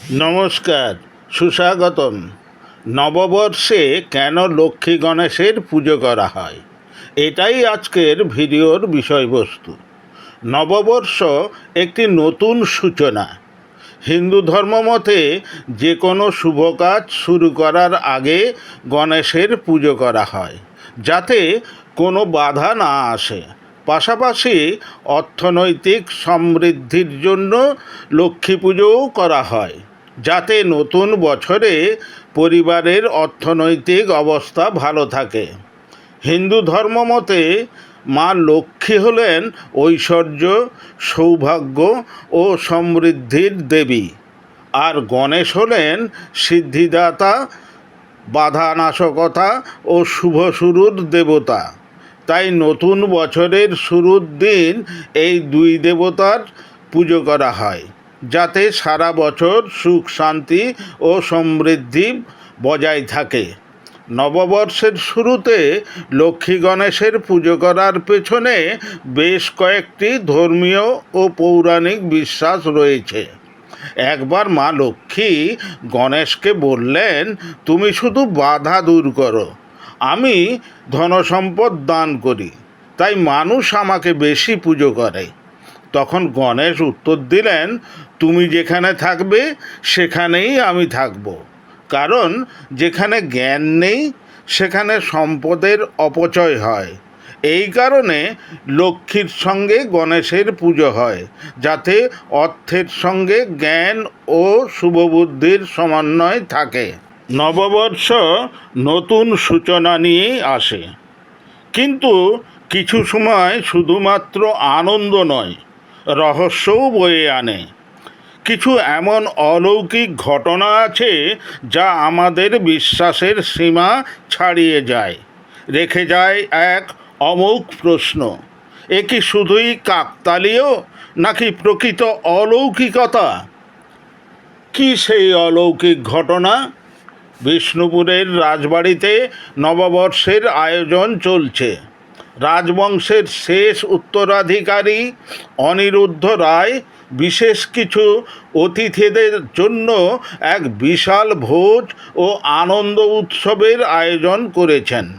নমস্কার, সুস্বাগতম। নববর্ষে কেন লক্ষ্মী গণেশের পুজো করা হয়? এটাই আজকের ভিডিওর বিষয়বস্তু। নববর্ষ একটি নতুন সূচনা। হিন্দু ধর্ম মতে যে কোনো শুভ কাজ শুরু করার আগে গণেশের পুজো করা হয়, যাতে কোনো বাধা না আসে। পাশাপাশি অর্থনৈতিক সমৃদ্ধির জন্য লক্ষ্মী পুজোও করা হয়। যাতে নতুন বছরে পরিবারের অর্থনৈতিক অবস্থা ভালো থাকে। হিন্দু ধর্ম মতে মা লক্ষ্মী হলেন ঐশ্বর্য, সৌভাগ্য ও সমৃদ্ধির দেবী। আর গণেশ হলেন সিদ্ধিদাতা, বাধানাশকতা ও শুভ শুরুর দেবতা। তাই নতুন বছরের শুরুর দিন এই দুই দেবতার পুজো করা হয়। যাতে সারা বছর সুখ, শান্তি ও সমৃদ্ধি বজায় থাকে। নববর্ষের শুরুতে লক্ষ্মী গণেশের পুজো করার পেছনে বেশ কয়েকটি ধর্মীয় ও পৌরাণিক বিশ্বাস রয়েছে। একবার মা লক্ষ্মী গণেশকে বললেন, তুমি শুধু বাধা দূর করো, আমি ধনসম্পদ দান করি, তাই মানুষ আমাকে বেশি পুজো করে। তখন গণেশ উত্তর দিলেন, তুমি যেখানে থাকবে, সেখানেই আমি থাকব। কারণ যেখানে জ্ঞান নেই, সেখানে সম্পদের অপচয় হয়। এই কারণে লক্ষ্মীর সঙ্গে গণেশের পুজো হয়, যাতে অর্থের সঙ্গে জ্ঞান ও শুভবুদ্ধির সমন্বয় থাকে। নববর্ষ নতুন সূচনা নিয়েই আসে। কিন্তু কিছু সময় শুধুমাত্র আনন্দ নয় রহস্যও বয়ে আনে। কিছু এমন অলৌকিক ঘটনা আছে যা আমাদের বিশ্বাসের সীমা ছাড়িয়ে যায়। রেখে যায় এক অমোঘ প্রশ্ন। এ কি শুধুই কাকতালীয় নাকি প্রকৃত অলৌকিকতা? কি সেই অলৌকিক ঘটনা? বিষ্ণুপুরের রাজবাড়িতে নববর্ষের আয়োজন চলছে। রাজবংশের শেষ উত্তরাধিকারী অনিরুদ্ধ রায় বিশেষ কিছু অতিথিদের জন্য এক বিশাল ভোজ ও আনন্দ উৎসবের আয়োজন করেছেন।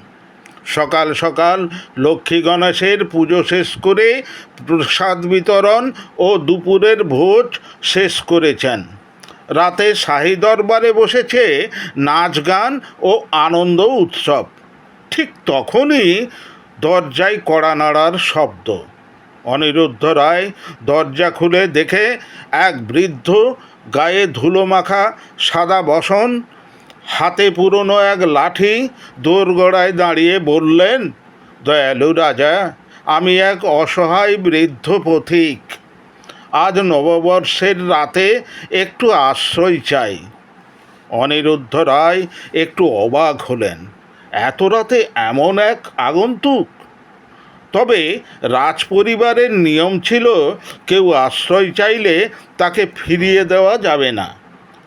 সকাল সকাল লক্ষ্মী গণেশের পুজো শেষ করে প্রসাদ বিতরণ ও দুপুরের ভোজ শেষ করেছেন। রাতে শাহী দরবারে বসেছে নাচ গান ও আনন্দ উৎসব। ঠিক তখনই দরজায় কড়া নাড়ার শব্দ। অনিরুদ্ধ রায় দরজা খুলে দেখে এক বৃদ্ধ গায়ে ধুলো মাখা সাদা বসন, হাতে পুরনো এক লাঠি দোরগড়ায় দাঁড়িয়ে বললেন, দয়ালু রাজা, আমি এক অসহায় বৃদ্ধ পথিক। আজ নববর্ষের রাতে একটু আশ্রয় চাই। অনিরুদ্ধ রায় একটু অবাক হলেন। এত রাতে এমন এক আগন্তুক? তবে রাজপরিবারের নিয়ম ছিল, কেউ আশ্রয় চাইলে তাকে ফিরিয়ে দেওয়া যাবে না।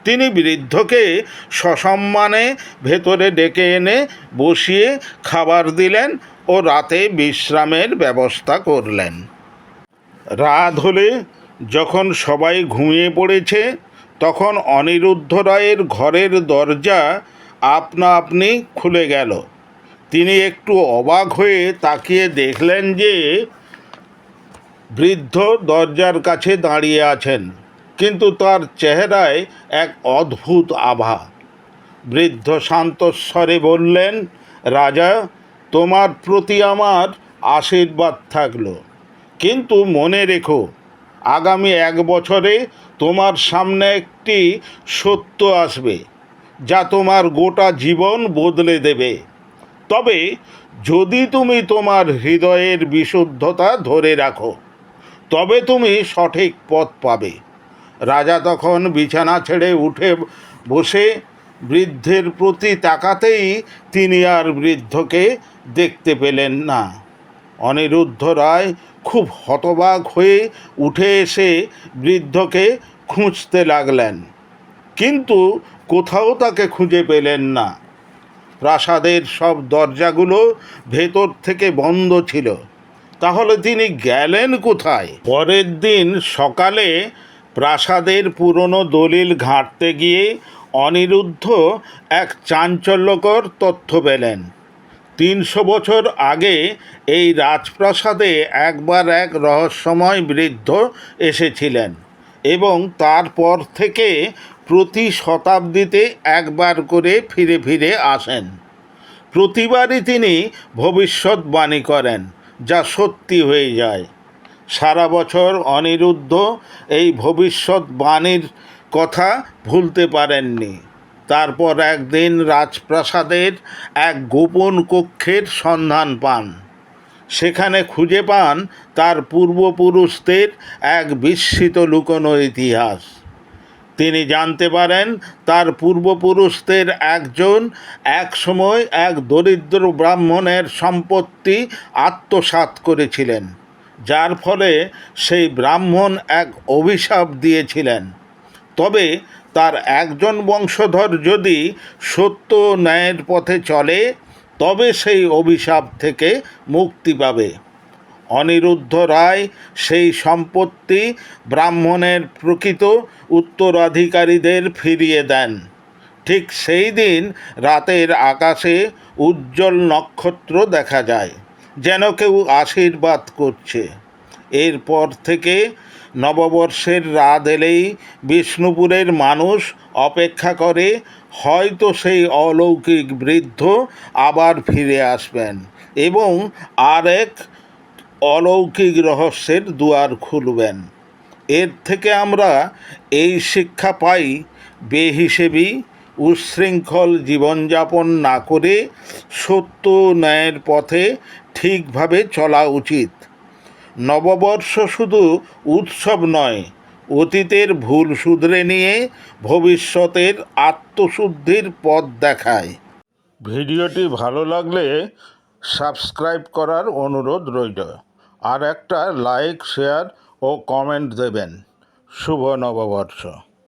তিনি বৃদ্ধকে সসম্মানে ভেতরে ডেকে এনে বসিয়ে খাবার দিলেন ও রাতে বিশ্রামের ব্যবস্থা করলেন। রাত হলে যখন সবাই ঘুমিয়ে পড়েছে, তখন অনিরুদ্ধ রায়ের ঘরের দরজা আপনা আপনি খুলে গেল। তিনি একটু অবাক হয়ে তাকিয়ে দেখলেন যে বৃদ্ধ দরজার কাছে দাঁড়িয়ে আছেন, কিন্তু তার চেহারায় এক অদ্ভুত আভা। বৃদ্ধ শান্তস্বরে বললেন, রাজা, তোমার প্রতি আমার আশীর্বাদ থাকল। কিন্তু মনে রেখো, আগামী এক বছরে তোমার সামনে একটি সত্য আসবে। যা তোমার গোটা জীবন বদলে দেবে। তবে যদি তুমি তোমার হৃদয়ের বিশুদ্ধতা ধরে রাখো, তবে তুমি সঠিক পথ পাবে। রাজা তখন বিছানা ছেড়ে উঠে বসে বৃদ্ধের প্রতি তাকাতেই তিনি আর বৃদ্ধকে দেখতে পেলেন না। অনিরুদ্ধ রায় খুব হতবাক হয়ে উঠে এসে বৃদ্ধকে খুঁজতে লাগলেন। কিন্তু কোথাও তাকে খুঁজে পেলেন না। প্রাসাদের সব দরজাগুলো ভেতর থেকে বন্ধ ছিল। তাহলে তিনি গেলেন কোথায়? পরের দিন সকালে প্রাসাদের পুরনো দলিল ঘাঁটতে গিয়ে অনিরুদ্ধ এক চাঞ্চল্যকর তথ্য পেলেন। তিনশো বছর আগে এই রাজপ্রাসাদে একবার এক রহস্যময় বৃদ্ধ এসেছিলেন এবং তারপর থেকে প্রতি শতাব্দীতে একবার করে ফিরে ফিরে আসেন। প্রতিবারই তিনি ভবিষ্যৎবাণী করেন, যা সত্যি হয়ে যায়। সারা বছর অনিরুদ্ধ এই ভবিষ্যৎবাণীর কথা ভুলতে পারেননি। তারপর একদিন রাজপ্রাসাদের এক গোপন কক্ষের সন্ধান পান। সেখানে খুঁজে পান তার পূর্বপুরুষদের এক বিস্মিত লুকোনো ইতিহাস। তিনি জানতে পারেন তার পূর্বপুরুষদের একজন এক সময় এক দরিদ্র ব্রাহ্মণের সম্পত্তি আত্মসাৎ করেছিলেন, যার ফলে সেই ব্রাহ্মণ এক অভিশাপ দিয়েছিলেন। তবে তার একজন বংশধর যদি সত্য ন্যায়ের পথে চলে, তবে সেই অভিশাপ থেকে মুক্তি পাবে। অনিরুদ্ধ রায়, সেই সম্পত্তি ব্রাহ্মণের প্রকৃত উত্তরাধিকারীদের ফিরিয়ে দেন। ঠিক সেই দিন রাতের আকাশে উজ্জ্বল নক্ষত্র দেখা যায়, যেন কেউ আশীর্বাদ করছে। এরপর থেকে নববর্ষের রাত এলেই বিষ্ণুপুরের মানুষ অপেক্ষা করে, হয়তো সেই অলৌকিক বৃদ্ধ আবার ফিরে আসবেন এবং আর এক অলৌকিক রহস্যের দুয়ার খুলবেন। এর থেকে আমরা এই শিক্ষা পাই বেহিসেবি, উচ্ছৃঙ্খল জীবনযাপন না করে সত্য ন্যায়ের পথে ঠিকভাবে চলা উচিত। নববর্ষ শুধু উৎসব নয়, অতীতের ভুল শুধরে নিয়ে ভবিষ্যতের আত্মশুদ্ধির পথ দেখায়। ভিডিওটি ভালো লাগলে সাবস্ক্রাইব করার অনুরোধ রইল। আর একটা লাইক শেয়ার ও কমেন্ট দেবেন। শুভ নববর্ষ।